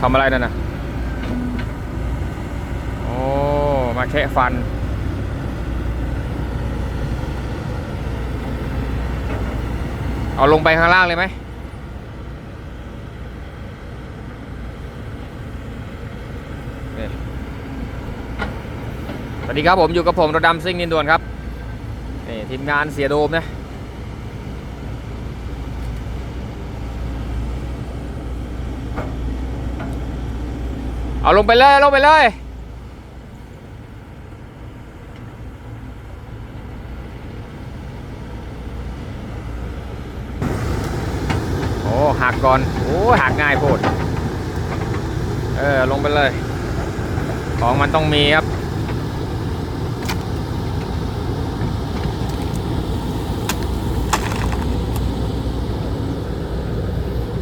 ทำอะไรนั่นน่ะโอ้มาแคะฟัน เอาลงไปข้างล่างเลยไหมสวัสดีครับผมอยู่กับผมรถดำซิ่งนินด่วนครับนี่ทีมงานเสียโดมนะ เอาลงไปเลยเอาลงไปเลย โอ้หักก่อน โอ้หักง่ายโพดเออ ลงไปเลย ของมันต้องมีครับ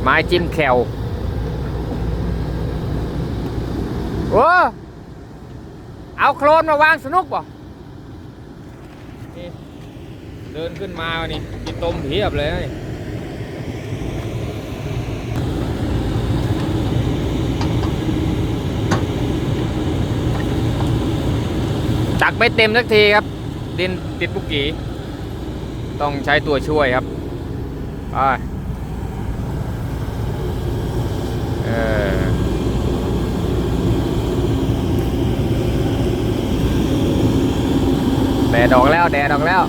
ไม้จิ้มแคว โอ้เอาโครนมาวางสนุกป่ะนี่เดินขึ้นมาวันนี้กินต้มเพียบเลยนะนี่ตักไม่เต็มสักทีครับ ดินติดปุกกีต้องใช้ตัวช่วยครับไปเออ แดดออกแล้วแดดออกแล้ว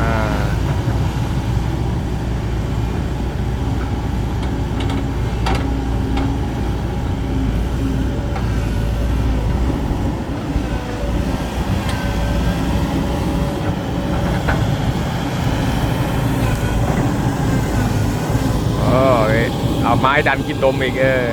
อ่า โอ้ยเอา ไม้ดันกินดมอีกเออ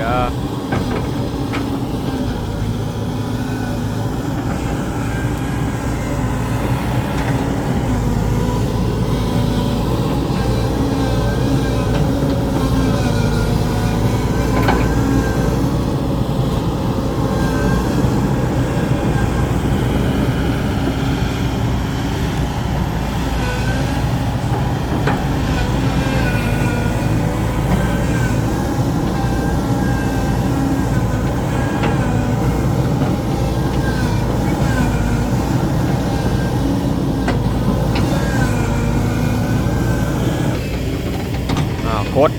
าวกด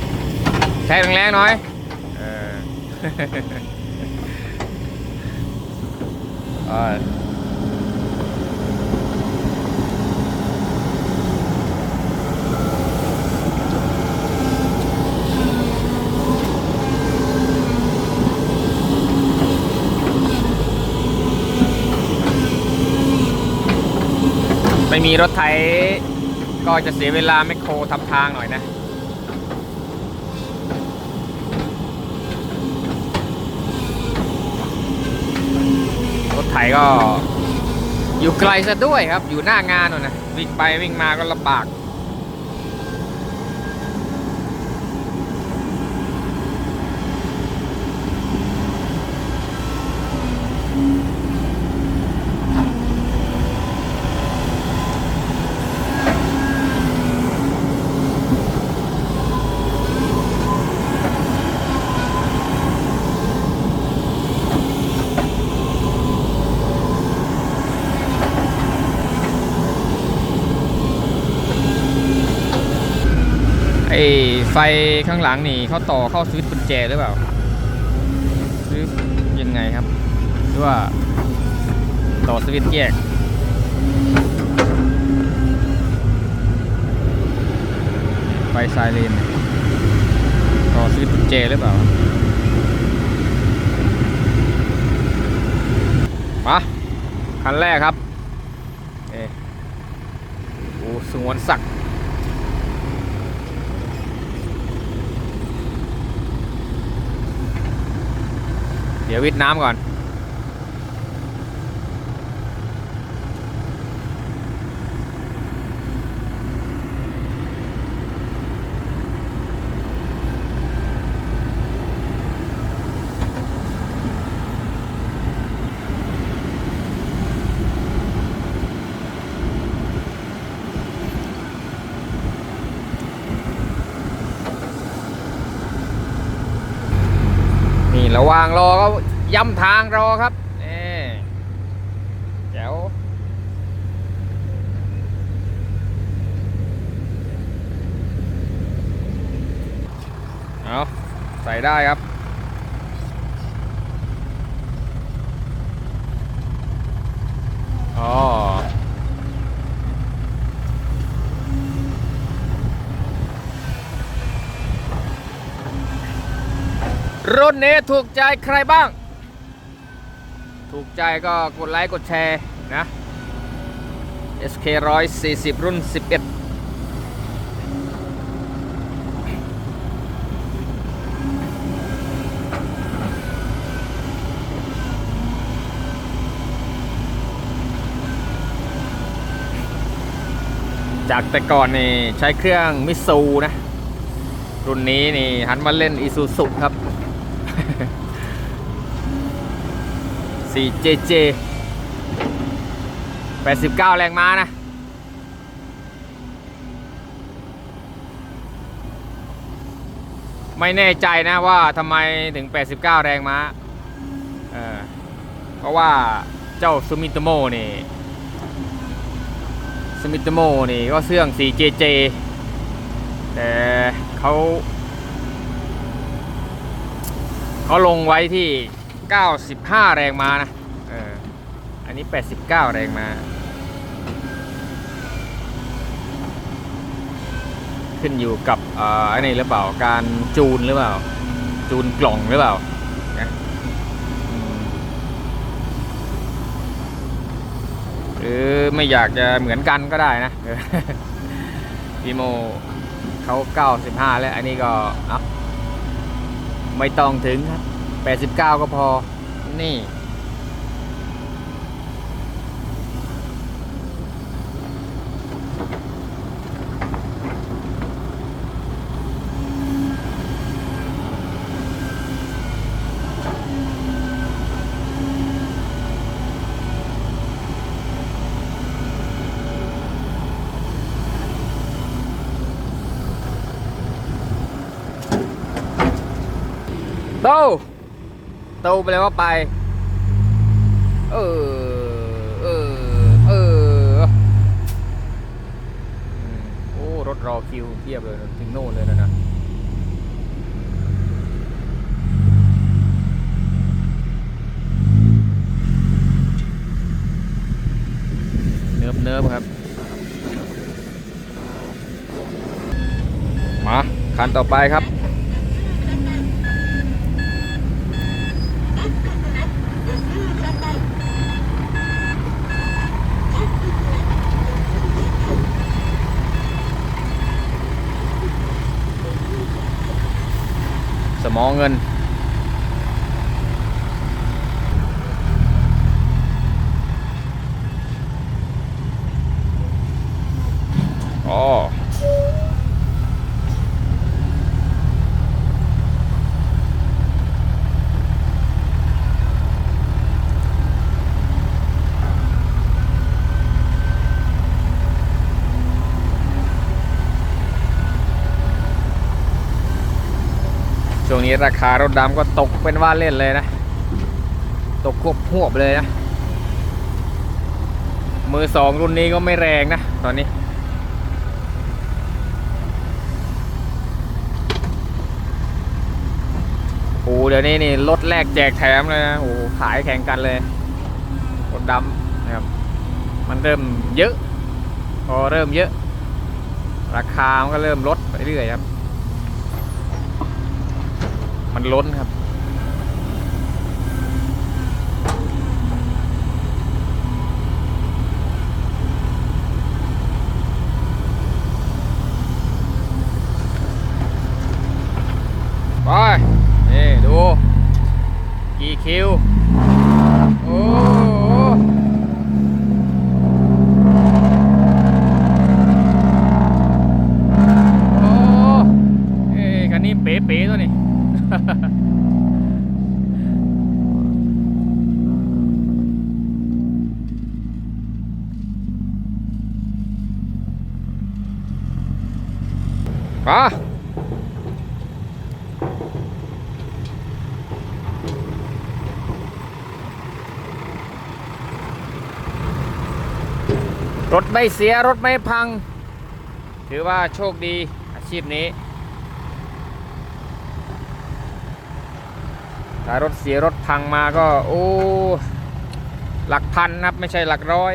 แทงแรงๆหน่อยเออเอ้ยไม่มีรถไถก็จะเสียเวลาแมคโครทำทางหน่อยนะ ไถก็ อยู่ไกลซะด้วยครับ อยู่หน้างานน่นนะวิ่งไปวิ่งมาก็ลำบาก ไอ้ไฟข้างหลังนี่เขาต่อเข้าสวิตช์กุญแจหรือเปล่าหรือยังไงครับหรือว่าต่อสวิตช์แยกไฟไซเรนต่อสวิตช์กุญแจหรือเปล่ามาคันแรกครับ เอะโอ้สงวนศักดิ์ ดี๋ยววิดน้ำก่อน ระหว่างรอก็ย้ำทางรอ ครับนี่แจ๋วเอาใส่ได้ครับอ๋อรุ่นนี้ถูกใจใครบ้าง ถูกใจก็กดไลค์กดแชร์นะ SK 140 รุ่น 11จากแต่ก่อนนี่ใช้เครื่องมิซูนะ รุ่นนี้นี่หันมาเล่นอีซูซุครับ 4JJ 89 แรงม้านะ ไม่แน่ใจนะว่าทำไมถึง 89 แรงม้าเออเพราะว่าเจ้าซูมิโตโมนี่ซูมิโตโมนี่ก็เครื่อง 4JJ แต่เขาเขาลงไว้ที่ 95 แรงมานะเอออันนี้ 89 แรงมา ขึ้นอยู่กับอ่ออันนี้หรือเปล่าการจูนหรือเปล่า จูนกล่องหรือเปล่าหรือไม่อยากจะเหมือนกันก็ได้นะพีโมเขา95 แล้ว อันนี้ก็ไม่ต้องถึงครับ 89 ก็พอ นี่โตโตไปเลยว่าไป เออ เออ เออ โอ้ รถรอคิวเทียบเลยถึงโน่นเลยนะนะเนิบเนิบครับ มา คันต่อไปครับ มองเงิน อ๋อ ช่วงนี้ราคารถดำก็ตกเป็นว่าเล่นเลยนะ ตกควบหวบเลยนะ มือสองรุ่นนี้ก็ไม่แรงนะ ตอนนี้ โอ้เดี๋ยวนี้นี่รถแรกแจกแถมเลยนะ โอ้ขายแข่งกันเลย รถดำนะครับ มันเริ่มเยอะ พอเริ่มเยอะ ราคามันก็เริ่มลดไปเรื่อยครับ มันล้นครับ ปะรถไม่เสีย รถไม่พัง ถือว่าโชคดีอาชีพนี้ถ้ารถเสียรถพังมาก็ โอ้ หลักพันนะครับ ไม่ใช่หลักร้อย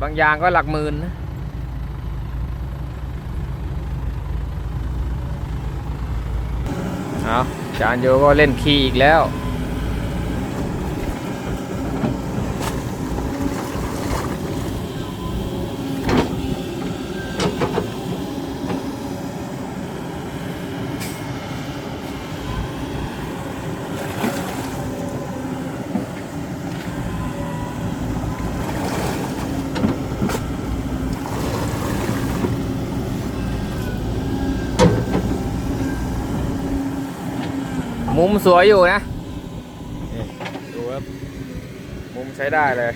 บางอย่างก็หลักหมื่นนะ จานโยก็เล่นคีย์อีกแล้ว สวยอยู่นะนี่ดูครับ มุมใช้ได้เลย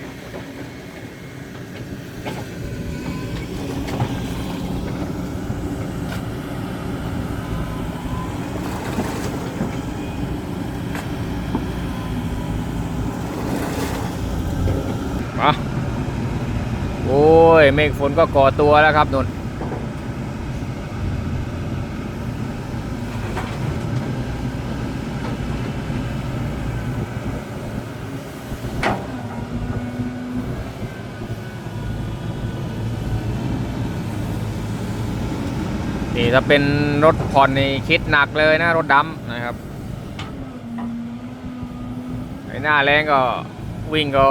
มาโอ้ย เมฆฝนก็ก่อตัวแล้วครับนน ถ้าเป็นรถผ่อนนี่คิดหนักเลยนะ รถดำนะครับไอ้หน้าแรงก็วิ่งก็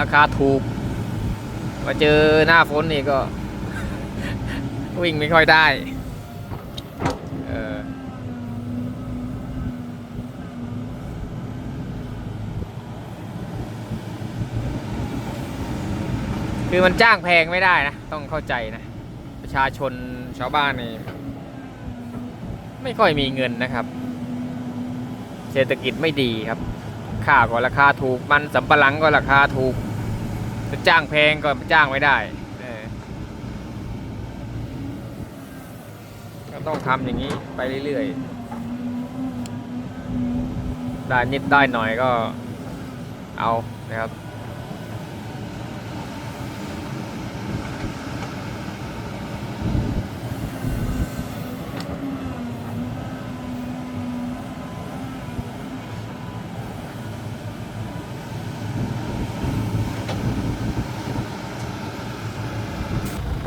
ราคาถูก มาเจอหน้าฝนนี่ก็ วิ่งไม่ค่อยได้เออคือมันจ้างแพงไม่ได้นะ ต้องเข้าใจนะ ประชาชน ชาวบ้านนี่ไม่ค่อยมีเงินนะครับ เศรษฐกิจไม่ดีครับข้าวก็ราคาถูกมันสำปะหลังก็ราคาถูกจะจ้างแพงก็จ้างไม่ได้ก็ต้องทำอย่างนี้ไปเรื่อยๆได้นิดได้หน่อยก็เอานะครับ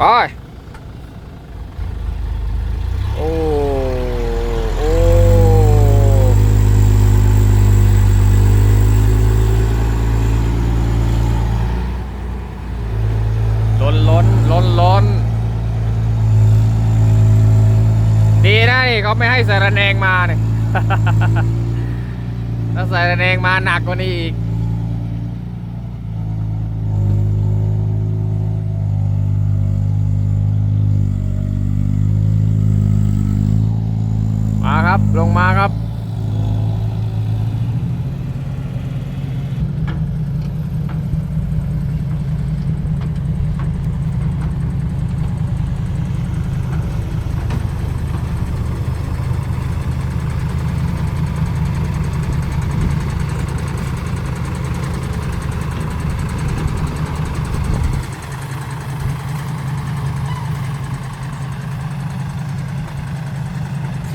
ไปโอ้โอ้ล้นล้นล้นล้นดีนะนี่เขาไม่ให้ใส่ระแนงมาเนี่ยถ้าใส่ระแนงมาหนักกว่านี้อีก มาครับ ลงมาครับ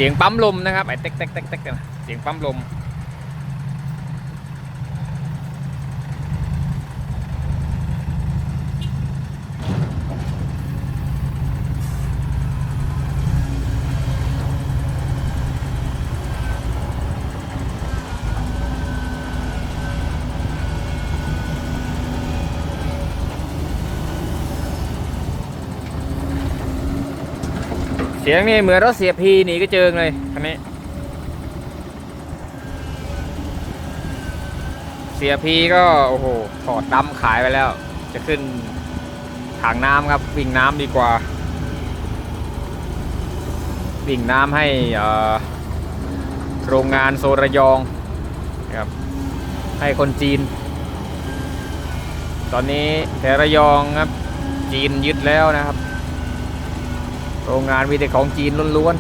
เสียงปั๊มลมนะครับไอ้เต๊กเต๊กเต๊กเต๊กนเสียงปั๊มลม สียงนี่เหมือนรถเสียพีหนีก็เจิงเลยคันนี้ เสียพีก็โอ้โหถอดดำขายไปแล้ว จะขึ้นถังน้ำครับวิ่งน้ำดีกว่า วิ่งน้ำให้อ่อโรงงานโซระยองนะครับให้คนจีน ตอนนี้แถระยองครับจีนยึดแล้วนะครับ โรงงานมีแต่ของจีนล้วน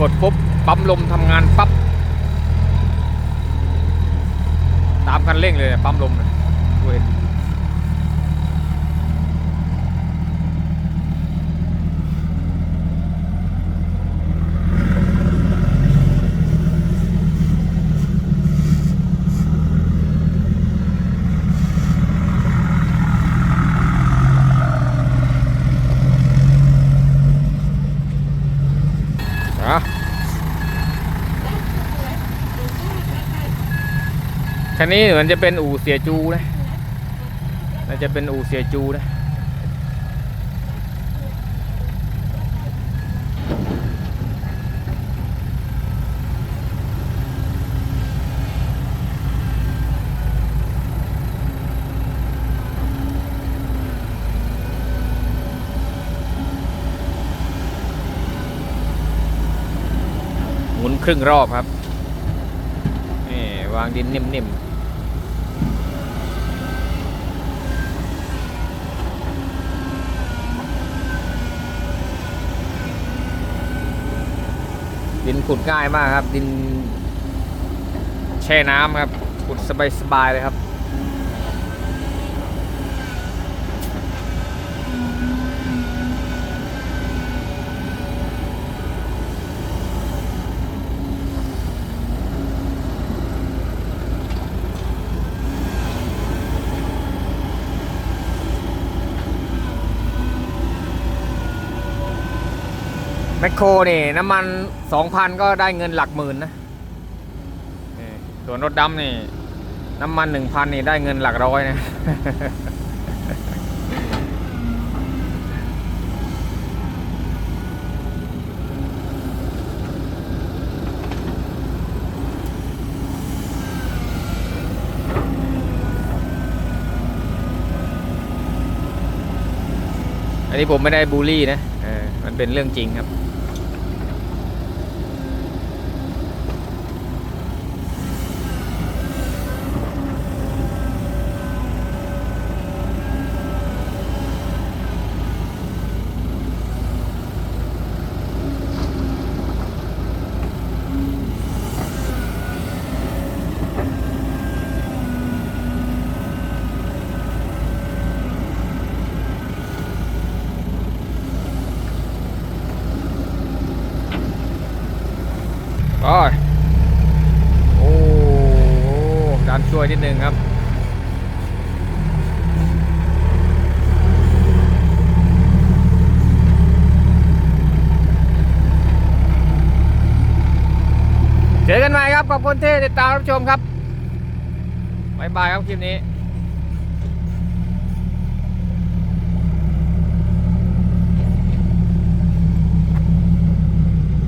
กดปุ๊บ ปั๊ม ลมทำงานปั๊บ ตามคันเร่งเลยเนี่ยปั๊มลมเนี่ยดูเห็นอะ คันนี้เหมือนจะเป็นอู่เสียจูนะน่าจะเป็นอู่เสียจูนะหมุนครึ่งรอบครับ นี่ วางดินนิ่มๆ ดินขุดง่ายมากครับ ดินแช่น้ำครับขุดสบายๆเลยครับ โครนี่น้ำมันสองพันก็ได้เงินหลักหมื่นนะนี่ส่วนรถดำนี่ น้ำมันหนึ่งพันนี่ได้เงินหลักร้อยนะอันนี้ผมไม่ได้บูลลี่นะเออมันเป็นเรื่องจริงครับ อ้ยโอ้ดันช่วยนิดนึงครับเจอกันใหม่ครับ ขอบคุณที่ติดตามรับชมครับบ๊ายบายครับคลิปนี้